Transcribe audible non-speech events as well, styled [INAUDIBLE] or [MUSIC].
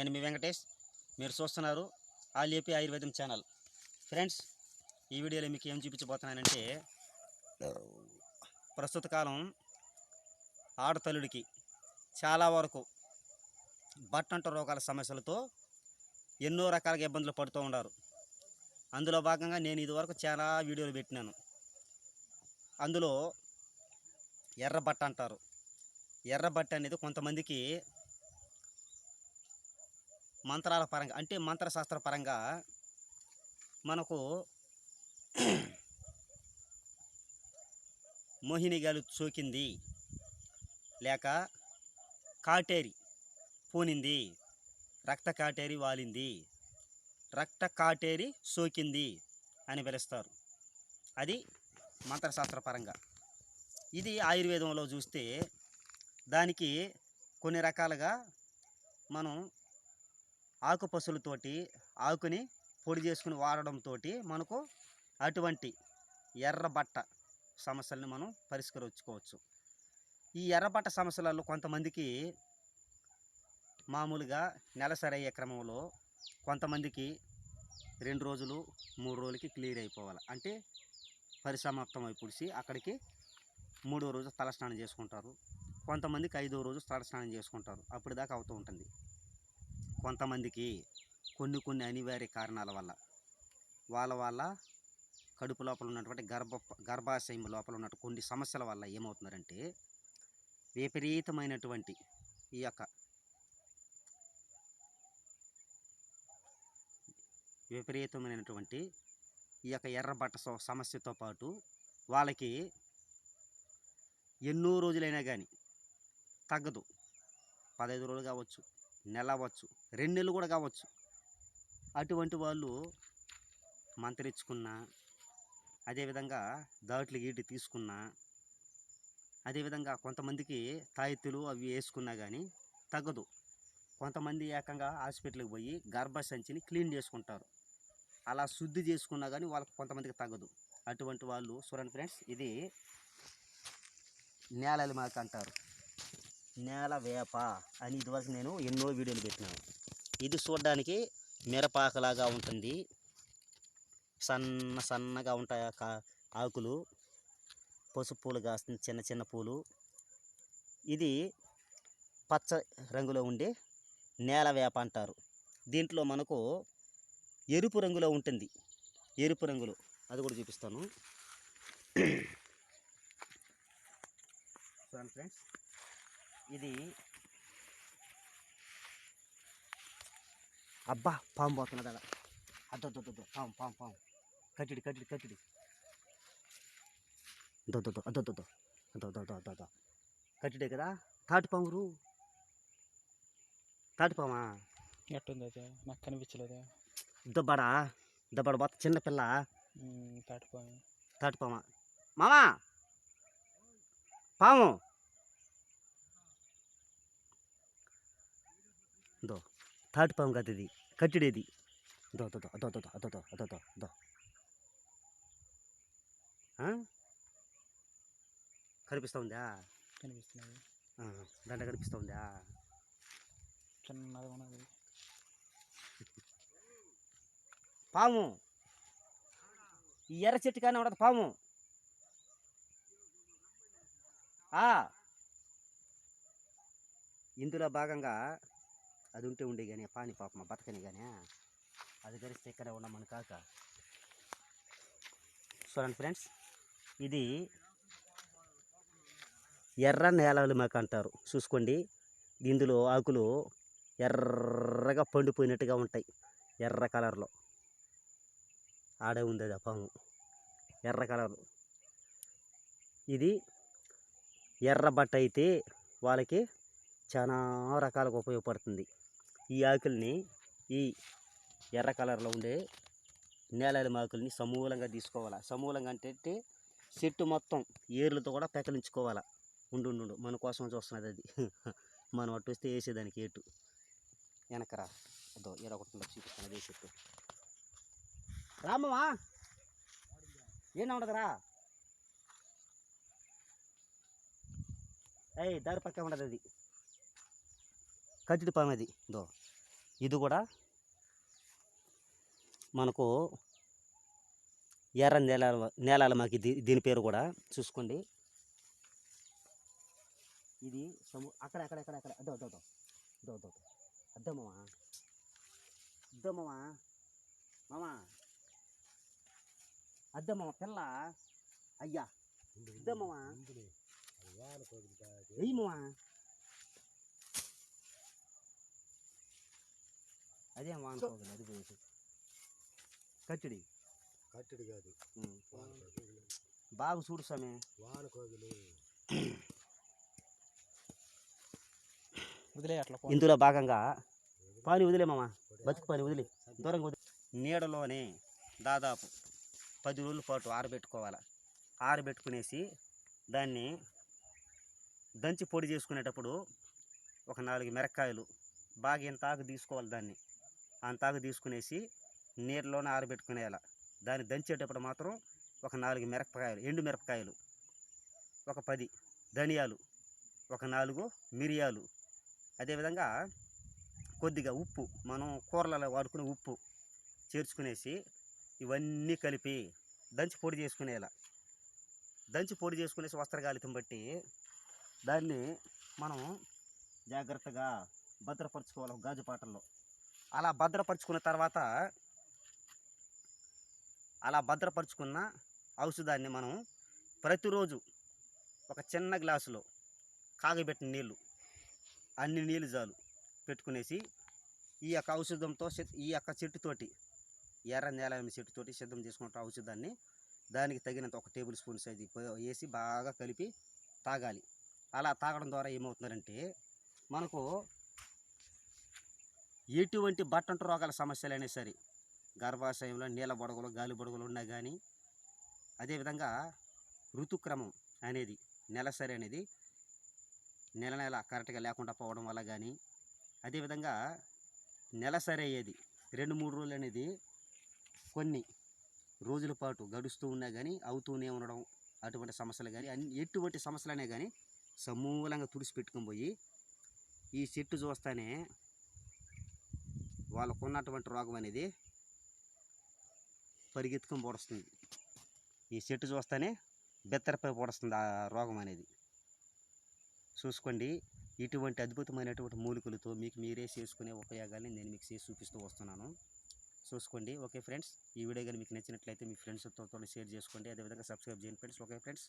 నేను మీ వెంకటేష్. మీరు చూస్తున్నారు ఆల్ ఆయుర్వేదం ఛానల్. ఫ్రెండ్స్ ఈ వీడియోలో మీకు ఏం చూపించబోతున్నానంటే ప్రస్తుత కాలం ఆడతల్లుడికి చాలా వరకు బట్టంట రోగాల సమస్యలతో ఎన్నో రకాలుగా ఇబ్బందులు పడుతూ ఉన్నారు. అందులో భాగంగా నేను ఇదివరకు చాలా వీడియోలు పెట్టినాను. అందులో ఎర్రబట్ట అంటారు. ఎర్ర బట్ట అనేది కొంతమందికి మంత్రాల పరంగా అంటే మంత్రశాస్త్ర పరంగా మనకు [CLEARS THROAT] మోహిని గాలి సోకింది లేక కాటేరి పూనింది రక్త కాటేరి వాలింది రక్త కాటేరి సోకింది అని పిలుస్తారు. అది మంత్రశాస్త్ర పరంగా. ఇది ఆయుర్వేదంలో చూస్తే దానికి కొన్ని రకాలుగా మనం ఆకు పసులతోటి ఆకుని పొడి చేసుకుని వాడడంతో మనకు అటువంటి ఎర్రబట్ట సమస్యలను మనం పరిష్కరించుకోవచ్చు. ఈ ఎర్రబట్ట సమస్యలలో కొంతమందికి మామూలుగా నెలసరి అయ్యే క్రమంలో కొంతమందికి రెండు రోజులు మూడు రోజులకి క్లియర్ అయిపోవాలి. అంటే పరిసమాప్తం అయిపోసి అక్కడికి మూడో రోజు తలస్నానం చేసుకుంటారు. కొంతమందికి ఐదో రోజు తలస్నానం చేసుకుంటారు. అప్పటిదాకా దాకా అవుతూ ఉంటుంది. కొంతమందికి కొన్ని కొన్ని అనివార్య కారణాల వల్ల వాళ్ళ వాళ్ళ కడుపు లోపల ఉన్నటువంటి గర్భ గర్భాశయం లోపల ఉన్నటువంటి కొన్ని సమస్యల వల్ల ఏమవుతున్నారంటే విపరీతమైనటువంటి ఈ యొక్క విపరీతమైనటువంటి ఈ యొక్క ఎర్రబట్ట సమస్యతో పాటు వాళ్ళకి ఎన్నో రోజులైనా కానీ తగ్గదు. పదహైదు రోజులు కావచ్చు నెల అవ్వచ్చు రెండు నెలలు కూడా కావచ్చు. అటువంటి వాళ్ళు మంత్రించుకున్నా అదేవిధంగా దాట్లు గీటి తీసుకున్నా అదేవిధంగా కొంతమందికి తాయెత్తులు అవి వేసుకున్నా కానీ తగ్గదు. కొంతమంది ఏకంగా హాస్పిటల్కి పోయి గర్భసంచిని క్లీన్ చేసుకుంటారు. అలా శుద్ధి చేసుకున్నా కానీ వాళ్ళకి కొంతమందికి తగ్గదు. అటువంటి వాళ్ళు చూడండి ఫ్రెండ్స్ ఇది నేలలి మాకు అంటారు. నేల వేప అని ఇదివరకు నేను ఎన్నో వీడియోలు పెట్టినాను. ఇది చూడడానికి మిరపాకలాగా ఉంటుంది. సన్న సన్నగా ఉంటాయి కా- ఆకులు. పసుపు పూలు కాస్తుంది చిన్న చిన్న పూలు. ఇది పచ్చ రంగులో ఉండే నేల వేప అంటారు. దీంట్లో మనకు ఎరుపు రంగులో ఉంటుంది. ఎరుపు రంగులో. అది కూడా చూపిస్తాను. [COUGHS] ఫ్రెండ్స్. ఇది అబ్బా పాము పోతున్నది అలా. అద్దొద్దు పాము పాము పాము. కట్టిడి కట్టిడి కట్టిడి. దొద్దు అద్దొద్దు అద్దొద్దు కట్టిడే కదా? తాటి పామురు. తాటి పామా? ఎట్టుంది అది నాకు కనిపించలేదా. దబ్బడా? దబ్బడ బొత్త చిన్న పిల్ల. తాటిపోయి తాటి పామా. మామా పాము. దో తాటి పాము కదా ఇది కట్టిడేది. దో దో దో దో దో దో దో ఆ? కనిపిస్తా ఉందా కనిపిస్తున్నది ఆ, దండ కనిపిస్తా ఉందా చిన్నది ఉన్నది. పాము! ఈ ఎర్ర చెట్టు కానీ ఉండదు పాము. ఆ. ఇందులో భాగంగా అది ఉంటే ఉండే కానీ పాని పాపం బతకని కానీ అది గరిస్తే ఇక్కడ ఉన్నామని కాక? చూడండి ఫ్రెండ్స్ ఇది ఎర్ర నేలలు మాకు అంటారు. చూసుకోండి ఇందులో ఆకులు ఎర్రగా పండిపోయినట్టుగా ఉంటాయి ఎర్ర కలర్లో. ఆడే ఉంది అది పాము ఎర్ర కలర్. ఇది ఎర్ర బట్ట అయితే వాళ్ళకి చాలా రకాలుగా ఉపయోగపడుతుంది. ఈ ఆకుల్ని ఈ ఎర్ర కలర్లో ఉండే నేలల ఆకుల్ని సమూలంగా తీసుకోవాలి. సమూలంగా అంటే చెట్టు మొత్తం ఏర్లతో కూడా పెకలించుకోవాలి. ఉండు ఉండు, మన కోసం చూస్తున్నది అది. [LAUGHS] మనం అటు వస్తే వేసేదానికి ఏటు. వెనకరా అదో ఎరగొట్టిన చూపిస్తాను అదే చెట్టు. రామమ్మా ఏం ఉండదురా ఏయ్ దారి పక్క ఉండదు అది. కత్తిడి పాము అది దో ఇది కూడా మనకు ఎర్ర నేల నేలాల మాకు ఇది దీని పేరు కూడా చూసుకోండి. ఇది సము అక్కడ అక్కడ అక్కడ అక్కడ. అదో అదో అదో. అదో అదో. అద్దో మామా. అద్దో మామా. మామా. అద్దో మామ పిల్ల. అయ్యా. అద్దో మామా. మామా. అదే వానుకోగలి అది కట్టడి. కాదు. వానకోగిలి. బాగా చూడు స్వామి. వానకోగిలి. వదిలే అట్లా పో. ఇందులో భాగంగా పాని వదిలే మామ. బతుకు పాని వదిలే. దూరంగా వదిలే. నీడలోనే దాదాపు పది రోజుల పాటు ఆరబెట్టుకోవాలి. ఆరబెట్టుకునేసి దాన్ని దంచి పొడి చేసుకునేటప్పుడు ఒక నాలుగు మిరక్కాయలు బాగా ఇంత ఆకు తీసుకోవాలి దాన్ని. అంత తీసుకునేసి నీళ్ళలోనే ఆరబెట్టుకునేలా దాన్ని దంచేటప్పుడు మాత్రం ఒక నాలుగు మిరపకాయలు ఎండు మిరపకాయలు ఒక పది ధనియాలు ఒక నాలుగు మిరియాలు. అదేవిధంగా కొద్దిగా ఉప్పు మనం కూరలలో వాడుకునే ఉప్పు చేర్చుకునేసి ఇవన్నీ కలిపి దంచి పొడి చేసుకునేలా దంచి పొడి చేసుకునేసి వస్త్రగాలితం బట్టి దాన్ని మనం జాగ్రత్తగా భద్రపరచుకోవాలి గాజు పాటల్లో. అలా భద్రపరుచుకున్న తర్వాత అలా భద్రపరుచుకున్న ఔషధాన్ని మనం ప్రతిరోజు ఒక చిన్న గ్లాసులో కాగబెట్టిన నీళ్ళు అన్ని నీళ్ళు చాలు పెట్టుకునేసి ఈ యొక్క ఔషధంతో ఈ యొక్క చెట్టుతోటి ఎర్ర నేల చెట్టుతోటి సిద్ధం చేసుకుంటే ఔషధాన్ని దానికి తగినంత ఒక టేబుల్ స్పూన్ సైజు వేసి బాగా కలిపి తాగాలి. అలా తాగడం ద్వారా ఏమవుతుందంటే మనకు ఎటువంటి బట్టంటు రోగాల సమస్యలైనా సరే గర్భాశయంలో నీళ్ళ బొడగలు గాలి బొడగలు ఉన్నా కానీ అదేవిధంగా ఋతుక్రమం అనేది నెలసరి అనేది నెల నెల కరెక్ట్గా లేకుండా పోవడం వల్ల కానీ అదేవిధంగా నెలసరి అయ్యేది రెండు మూడు రోజులు అనేది కొన్ని రోజుల పాటు గడుస్తూ ఉన్నా కానీ అవుతూనే ఉండడం అటువంటి సమస్యలు కానీ అన్ని ఎటువంటి సమస్యలనే కానీ సమూలంగా తుడిచిపెట్టుకొని పోయి ఈ చెట్టు చూస్తానే వాళ్ళకు ఉన్నటువంటి రోగం అనేది పరిగెత్తుకొని పొడుస్తుంది. ఈ చెట్టు చూస్తేనే బెత్తరపై పొడుస్తుంది ఆ రోగం అనేది. చూసుకోండి ఇటువంటి అద్భుతమైనటువంటి మూలికలతో మీకు మీరే చేసుకునే ఉపయోగాన్ని నేను మీకు చేసి చూపిస్తూ వస్తున్నాను. చూసుకోండి ఓకే ఫ్రెండ్స్. ఈ వీడియో కానీ మీకు నచ్చినట్లయితే మీ ఫ్రెండ్స్తో షేర్ చేసుకోండి. అదేవిధంగా సబ్స్క్రైబ్ చేయండి ఫ్రెండ్స్. Okay friends.